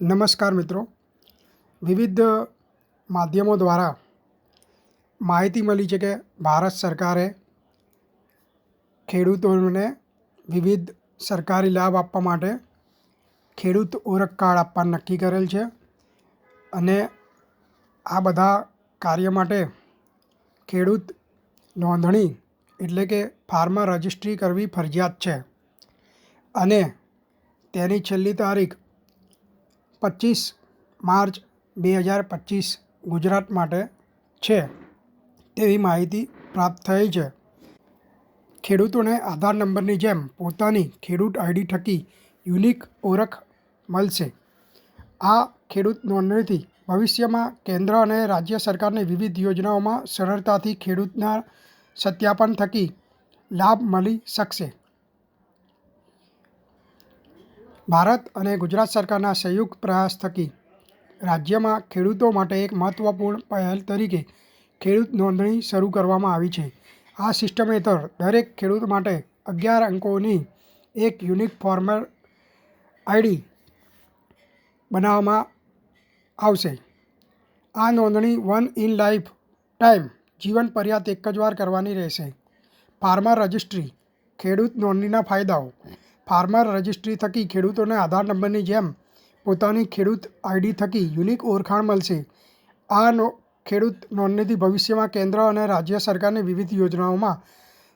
નમસ્કાર મિત્રો. વિવિધ માધ્યમો દ્વારા માહિતી મળી છે કે ભારત સરકારે ખેડૂતોને વિવિધ સરકારી લાભ આપવા માટે ખેડૂત ઓળખ કાર્ડ આપવાનું નક્કી કરેલ છે અને આ બધા કાર્ય માટે ખેડૂત નોંધણી એટલે કે ફાર્મર રજિસ્ટ્રી કરવી ફરજિયાત છે. અને તેની છેલ્લી તારીખ પચીસ માર્ચ બે હજાર પચીસ ગુજરાત માટે છે તેવી માહિતી પ્રાપ્ત થઈ છે. ખેડૂતોને આધાર નંબરની જેમ પોતાની ખેડૂત આઈડી થકી યુનિક ઓળખ મળશે. આ ખેડૂત નોંધણીથી ભવિષ્યમાં કેન્દ્ર અને રાજ્ય સરકારની વિવિધ યોજનાઓમાં સરળતાથી ખેડૂતના સત્યાપન થકી લાભ મળી શકશે. ભારત અને ગુજરાત સરકારના સંયુક્ત પ્રયાસ થકી રાજ્યમાં ખેડૂતો માટે એક મહત્ત્વપૂર્ણ પહેલ તરીકે ખેડૂત નોંધણી શરૂ કરવામાં આવી છે. આ સિસ્ટમ હેઠળ દરેક ખેડૂત માટે અગિયાર અંકોની એક યુનિક ફોર્મર આઈડી બનાવવામાં આવશે. આ નોંધણી વન ઇન લાઈફ ટાઈમ જીવન પર્યાત એક જ વાર કરવાની રહેશે. ફાર્મર રજિસ્ટ્રી, ખેડૂત નોંધણીના ફાયદાઓ ફાર્મર રજિસ્ટ્રી થકી ખેડૂતોને આધાર નંબરની જેમ પોતાની ખેડૂત આઈડી થકી યુનિક ઓળખાણ મળશે. આ નો, ખેડૂત નોંધણીથી ભવિષ્યમાં કેન્દ્ર અને રાજ્ય સરકારની વિવિધ યોજનાઓમાં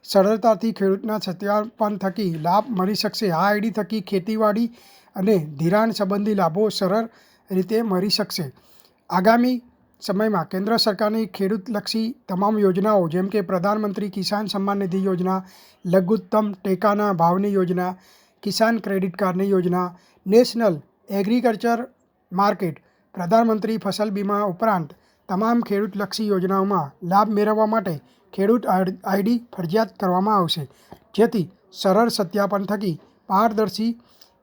સરળતાથી ખેડૂતના સત્યાપન થકી લાભ મળી શકશે. આ આઈડી થકી ખેતીવાડી અને ધિરાણ સંબંધી લાભો સરળ રીતે મળી શકશે. આગામી સમયમાં કેન્દ્ર સરકારની ખેડૂતલક્ષી તમામ યોજનાઓ જેમ કે પ્રધાનમંત્રી કિસાન સન્માન નિધિ યોજના, લઘુત્તમ ટેકાના ભાવની યોજના કિસાન ક્રેડિટ કાર્ડની યોજના, નેશનલ એગ્રીકલ્ચર માર્કેટ, પ્રધાનમંત્રી ફસલ બીમા ઉપરાંત તમામ ખેડૂતલક્ષી યોજનાઓમાં લાભ મેળવવા માટે ખેડૂત આઈડી ફરજિયાત કરવામાં આવશે. જેથી સરળ સત્યાપન થકી પારદર્શી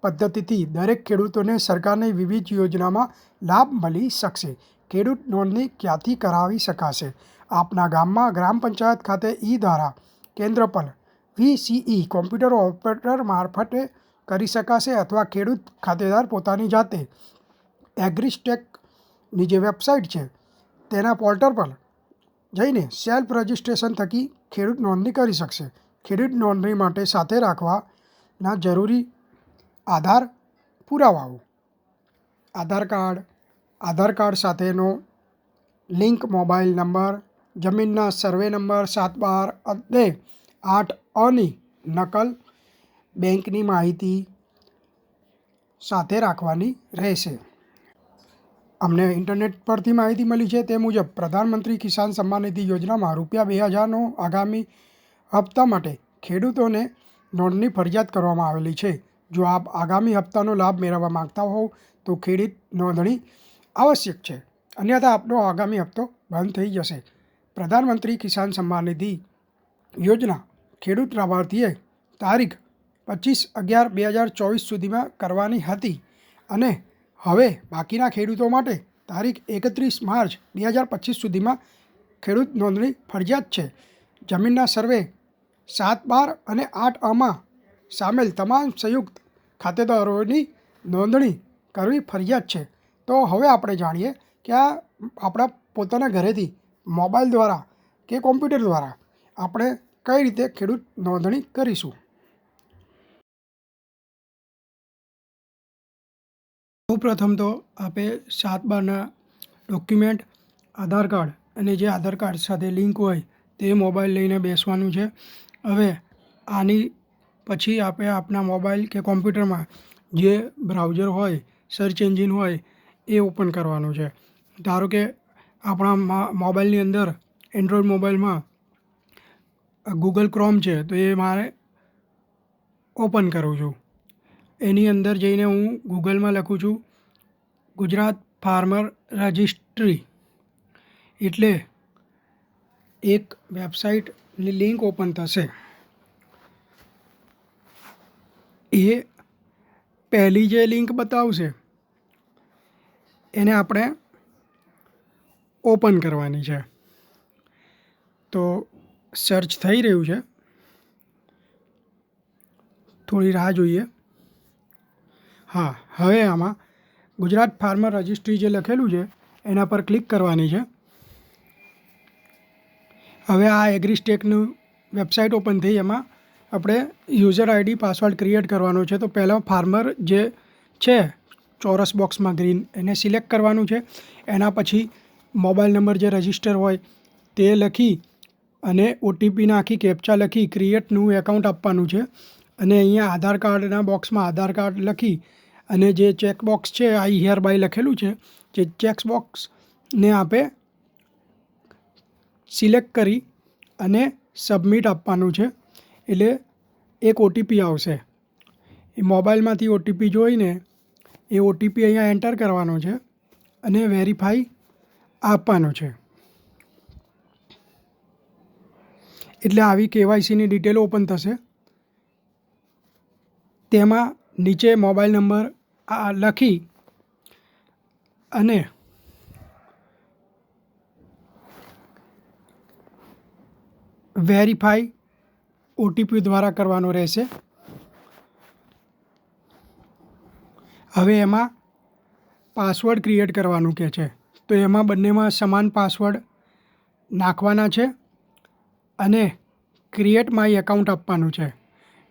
પદ્ધતિથી દરેક ખેડૂતોને સરકારની વિવિધ યોજનામાં લાભ મળી શકશે. ખેડૂત નોંધણી ક્યાંથી કરાવી શકાશે? આપના ગામમાં ગ્રામ પંચાયત ખાતે ઈ દ્વારા કેન્દ્ર પર વીસીઈ કોમ્પ્યુટર ઓપરેટર મારફતે કરી શકાશે અથવા ખેડૂત ખાતેદાર પોતાની જાતે એગ્રીસ્ટેકની જે વેબસાઇટ છે, તેના પોર્ટલ પર જઈને સેલ્ફ રજિસ્ટ્રેશન થકી ખેડૂત નોંધણી કરી શકશે. ખેડૂત નોંધણી માટે સાથે રાખવાના જરૂરી આધાર પુરાવાઓ. આધાર કાર્ડ આધાર કાર્ડ સાથેનો લિંક, મોબાઈલ નંબર, જમીનના સર્વે નંબર, સાત બાર અને આઠ અની નકલ બેંકની માહિતી સાથે રાખવાની રહેશે. અમને ઇન્ટરનેટ પરથી માહિતી મળી છે, તે મુજબ પ્રધાનમંત્રી કિસાન સન્માન નિધિ યોજનામાં રૂપિયા બે હજારનો આગામી હપ્તા માટે ખેડૂતોને નોંધણી ફરજિયાત કરવામાં આવેલી છે. જો આપ આગામી હપ્તાનો લાભ મેળવવા માગતા હોવ, તો ખેડૂત નોંધણી આવશ્યક છે. અન્યથા આપનો આગામી હપ્તો બંધ થઈ જશે. પ્રધાનમંત્રી કિસાન સન્માન નિધિ યોજના ખેડૂત લાભાર્થીએ તારીખ પચીસ અગિયાર બે હજાર ચોવીસ સુધીમાં કરવાની હતી અને હવે બાકીના ખેડૂતો માટે તારીખ એકત્રીસ માર્ચ બે હજાર પચીસ સુધીમાં ખેડૂત નોંધણી ફરજિયાત છે. જમીનના સર્વે સાત બાર અને આઠ અમાં સામેલ તમામ સંયુક્ત ખાતેદારોની નોંધણી કરવી ફરજિયાત છે. તો હવે આપણે જાણીએ કે આ આપણા પોતાના ઘરેથી મોબાઈલ દ્વારા કે કોમ્પ્યુટર દ્વારા આપણે કઈ રીતે ખેડૂત નોંધણી કરીશું? સૌપ્રથમ તો આપે સાત બારના ડોક્યુમેન્ટ, આધાર કાર્ડ અને જે આધાર કાર્ડ સાથે લિંક હોય તે મોબાઈલ લઈને બેસવાનું છે. હવે આની પછી આપણે આપણા મોબાઈલ કે કોમ્પ્યુટરમાં જે બ્રાઉઝર હોય, સર્ચ એન્જિન હોય એ ઓપન કરવાનું છે. ધારો કે આપણા મોબાઈલની અંદર એન્ડ્રોઈડ મોબાઈલમાં ગૂગલ ક્રોમ છે, તો એ મારે ઓપન કરું છું. એની અંદર જઈને હું ગૂગલમાં લખું છું, ગુજરાત ફાર્મર રજિસ્ટ્રી. એટલે એક વેબસાઇટની લિંક ઓપન થશે. એ પહેલી જે લિંક બતાવશે, એને આપણે ઓપન કરવાની છે. તો સર્ચ થઈ રહ્યું છે. થોડી રાહ જોઈએ. હા, હવે આમાં ગુજરાત ફાર્મર રજિસ્ટ્રી જે લખેલું છે, એના પર ક્લિક કરવાની છે. હવે આ એગ્રીસ્ટેકનું વેબસાઇટ ઓપન થઈ, એમાં આપણે યુઝર આઈડી, પાસવર્ડ ક્રિએટ કરવાનો છે. તો પહેલાં ફાર્મર જે છે, ચોરસ બોક્સમાં ગ્રીન, એને સિલેક્ટ કરવાનું છે. એના પછી મોબાઈલ નંબર જે રજિસ્ટર હોય, તે લખી અને ઓટીપી નાખી કેપ્ચા લખી ક્રિએટ ન્યૂ એકાઉન્ટ આપવાનું છે. અને અહીંયા આધાર કાર્ડના બોક્સમાં આધાર કાર્ડ લખી અને જે ચેક બોક્સ છે આઈ હિયર બાય લખેલું છે, જે ચેકબોક્સને આપે સિલેક્ટ કરી અને સબમિટ આપવાનું છે. એટલે એક ઓટીપી આવશે. એ મોબાઈલમાંથી ઓટીપી જોઈને એ ઓટીપી અહીંયા એન્ટર કરવાનો છે અને વેરીફાઈ આપવાનો છે. એટલે આવી કેવાયસીની ડિટેલો ઓપન થશે. તેમાં નીચે મોબાઈલ નંબર આ લખી અને વેરીફાઈ ઓટીપી દ્વારા કરવાનો રહેશે. હવે એમાં પાસવર્ડ ક્રિએટ કરવાનું કે છે. તો એમાં બંનેમાં સમાન પાસવર્ડ નાખવાના છે. અને ક્રિએટ માય એકાઉન્ટ આપવાનું છે.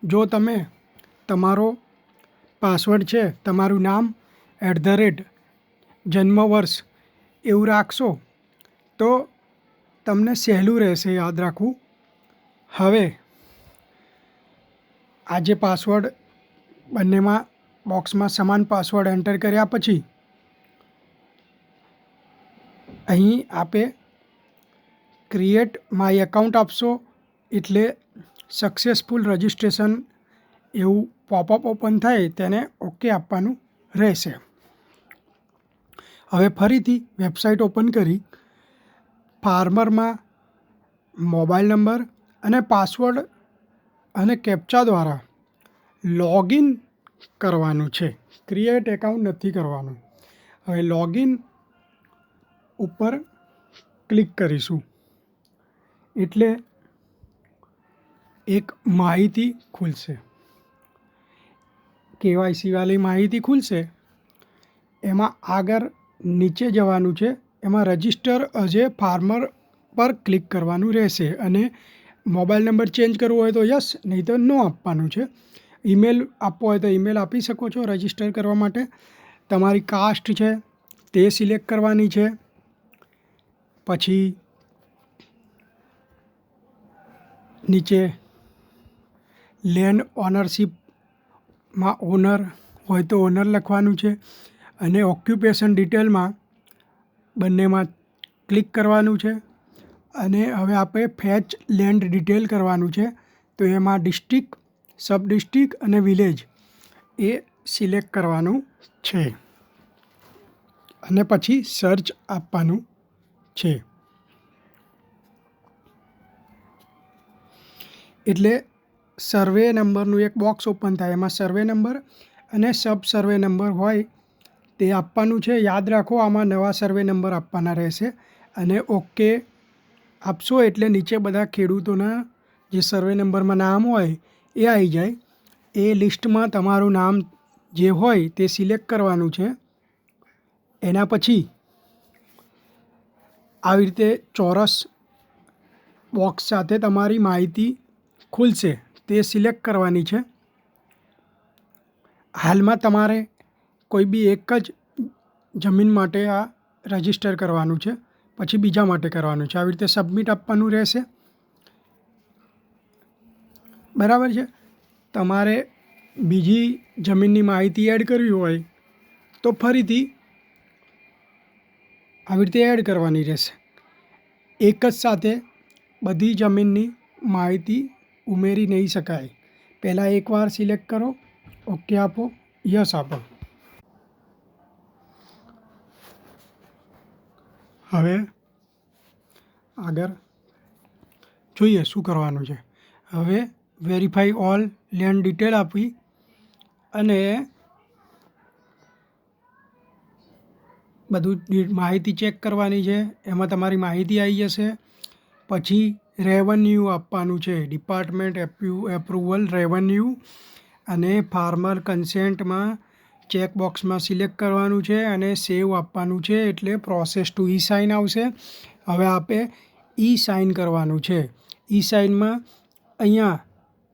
જો તમે તમારો પાસવર્ડ છે, તમારું નામ એટ ધ રેટ જન્મ વર્ષ એવું રાખશો, તો તમને સહેલું રહેશે યાદ રાખવું. હવે આ જે પાસવર્ડ બંનેમાં બોક્સમાં સમાન પાસવર્ડ એન્ટર કર્યા પછી, અહીં આપે ક્રિએટ માય એકાઉન્ટ આપશો એટલે સક્સેસફુલ રજિસ્ટ્રેશન એવું પોપઅપ ઓપન થાય તેને ઓકે આપવાનું રહેશે. હવે ફરીથી વેબસાઇટ ઓપન કરી. ફાર્મરમાં મોબાઈલ નંબર અને પાસવર્ડ અને કેપ્ચા દ્વારા લોગિન કરવાનું છે. ક્રિએટ એકાઉન્ટ નથી કરવાનું. હવે લોગિન ઉપર ક્લિક કરીશું. એટલે એક માહિતી ખુલશે. કેવાયસીવાળી માહિતી ખુલશે. એમાં આગળ નીચે જવાનું છે. એમાં રજિસ્ટર અજે ફાર્મર પર ક્લિક કરવાનું રહેશે અને મોબાઈલ નંબર ચેન્જ કરવો હોય તો યસ નહીં તો નો આપવાનું છે. ઈમેલ આપવો હોય તો ઈમેલ આપી શકો છો રજિસ્ટર કરવા માટે. તમારી કાસ્ટ છે, તે સિલેક્ટ કરવાની છે. પછી નીચે લેન્ડ ઓનરશીપમાં ઓનર હોય તો ઓનર લખવાનું છે અને ઓક્યુપેશન ડિટેલમાં બંનેમાં ક્લિક કરવાનું છે. અને હવે આપણે ફેચ લેન્ડ ડિટેલ કરવાનું છે. તો એમાં ડિસ્ટ્રિક્ટ સબ ડિસ્ટ્રિક્ટ અને વિલેજ એ સિલેક્ટ કરવાનું છે. અને પછી સર્ચ આપવાનું છે. એટલે સર્વે નંબરનું એક બોક્સ ઓપન થાય. એમાં સર્વે નંબર અને સબ સર્વે નંબર હોય તે આપવાનું છે. યાદ રાખો, આમાં નવા સર્વે નંબર આપવાના રહેશે. અને ઓકે આપશો એટલે નીચે બધા ખેડૂતોના જે સર્વે નંબરમાં નામ હોય એ આવી જાય. એ લિસ્ટમાં તમારું નામ જે હોય તે સિલેક્ટ કરવાનું છે. એના પછી આવી રીતે ચોરસ બોક્સ સાથે તમારી માહિતી ખુલશે તે સિલેક્ટ કરવાની છે. હાલમાં તમારે કોઈ બી એક જ જમીન માટે આ રજિસ્ટર કરવાનું છે, પછી બીજા માટે કરવાનું છે. આવી રીતે સબમિટ આપવાનું રહેશે. બરાબર છે? તમારે બીજી જમીનની માહિતી એડ કરવી હોય તો ફરીથી આવી રીતે એડ કરવાની રહેશે. એક જ સાથે બધી જમીનની માહિતી ઉમેરી નહીં શકાય. પહેલાં એકવાર સિલેક્ટ કરો. ઓકે આપો. યસ આપો. હવે આગળ જોઈએ શું કરવાનું છે. હવે વેરીફાઈ ઓલ લેન્ડ ડિટેલ આપી અને બધું માહિતી ચેક કરવાની છે. એમાં તમારી માહિતી આવી જશે. પછી રેવન્યુ આપવાનું છે. ડિપાર્ટમેન્ટ એપ્યુ, એપ્રુવલ રેવન્યુ અને ફાર્મર કન્સેન્ટમાં ચેક બોક્સમાં સિલેક્ટ કરવાનું છે અને સેવ આપવાનું છે એટલે પ્રોસેસ ટુ ઈ સાઇન આવશે. હવે આપે ઈ સાઇન કરવાનું છે. ઈ સાઇનમાં અહીંયા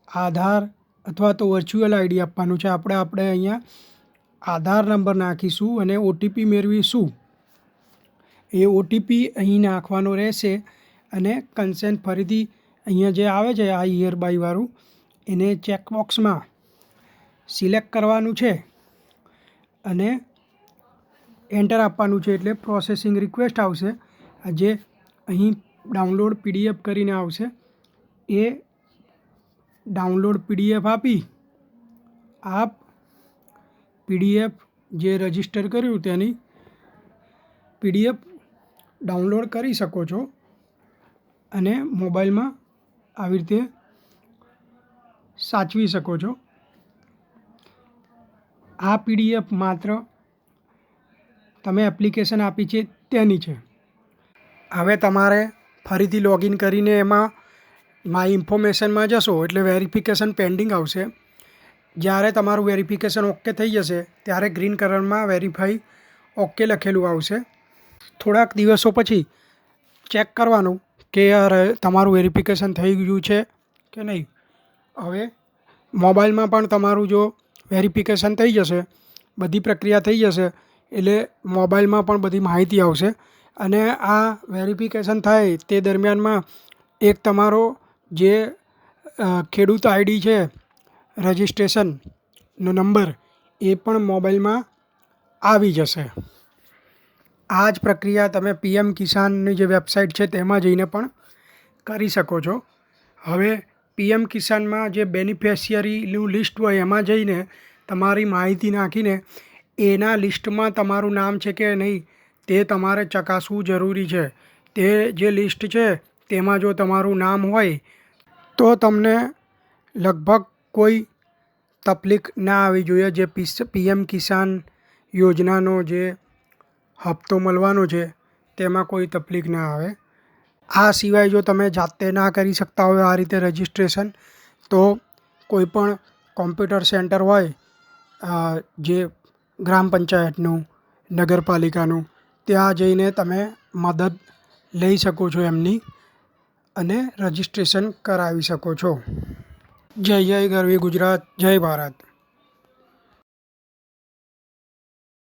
આધાર અથવા તો વર્ચ્યુઅલ આઈડી આપવાનું છે. આપણે આપણે અહીંયા આધાર નંબર નાખીશું અને ઓટીપી મેળવીશું. એ ઓટીપી અહીં નાખવાનો રહેશે. અને કન્સેન્ટ ફરીથી અહીંયા જે આવે છે, આ ઈયર બાયવાળું એને ચેકબોક્સમાં સિલેક્ટ કરવાનું છે અને એન્ટર આપવાનું છે. એટલે પ્રોસેસિંગ રિક્વેસ્ટ આવશે. જે અહીં ડાઉનલોડ પીડીએફ કરીને આવશે. એ ડાઉનલોડ પીડીએફ આપી આપ પીડીએફ જે રજિસ્ટર કર્યું તેની પીડીએફ ડાઉનલોડ કરી શકો છો. અને મોબાઈલમાં આવી રીતે સાચવી શકો છો. આ પીડીએફ માત્ર તમે એપ્લિકેશન આપી છે તેની છે. હવે તમારે ફરીથી લોગિન કરીને એમાં માય ઇન્ફોર્મેશનમાં જશો એટલે વેરિફિકેશન પેન્ડિંગ આવશે. જ્યારે તમારું વેરિફિકેશન ઓકે થઈ જશે, ત્યારે ગ્રીન કલરમાં વેરીફાઈ ઓકે લખેલું આવશે. થોડાક દિવસો પછી ચેક કરવાનું. કે યાર, તમારું વેરિફિકેશન થઈ ગયું છે કે નહીં? હવે મોબાઈલમાં પણ તમારું જો વેરિફિકેશન થઈ જશે, બધી પ્રક્રિયા થઈ જશે, એટલે મોબાઈલમાં પણ બધી માહિતી આવશે અને આ વેરિફિકેશન થાય તે દરમિયાનમાં એક તમારો જે ખેડૂત આઈડી છે, રજિસ્ટ્રેશનનો નંબર એ પણ મોબાઈલમાં આવી જશે. આ જ પ્રક્રિયા તમે પીએમ કિસાનની જે વેબસાઇટ છે તેમાં જઈને પણ કરી શકો છો. હવે પીએમ કિસાનમાં જે બેનિફિશિયરીનું લિસ્ટ હોય એમાં જઈને તમારી માહિતી નાખીને એના લિસ્ટમાં તમારું નામ છે કે નહીં તે તમારે ચકાસવું જરૂરી છે. તે જે લિસ્ટ છે તેમાં જો તમારું નામ હોય તો તમને લગભગ કોઈ તકલીફ ના આવવી જોઈએ. જે પીએમ કિસાન યોજનાનો જે હપ્તો મળવાનો છે, તેમાં કોઈ તકલીફ ના આવે. આ સિવાય જો તમે જાતે ના કરી શકતા હોય આ રીતે રજિસ્ટ્રેશન તો કોઈપણ કોમ્પ્યુટર સેન્ટર હોય જે ગ્રામ પંચાયતનું, નગરપાલિકાનું, ત્યાં જઈને તમે મદદ લઈ શકો છો એમની અને રજિસ્ટ્રેશન કરાવી શકો છો. જય જય ગરવી ગુજરાત, જય ભારત.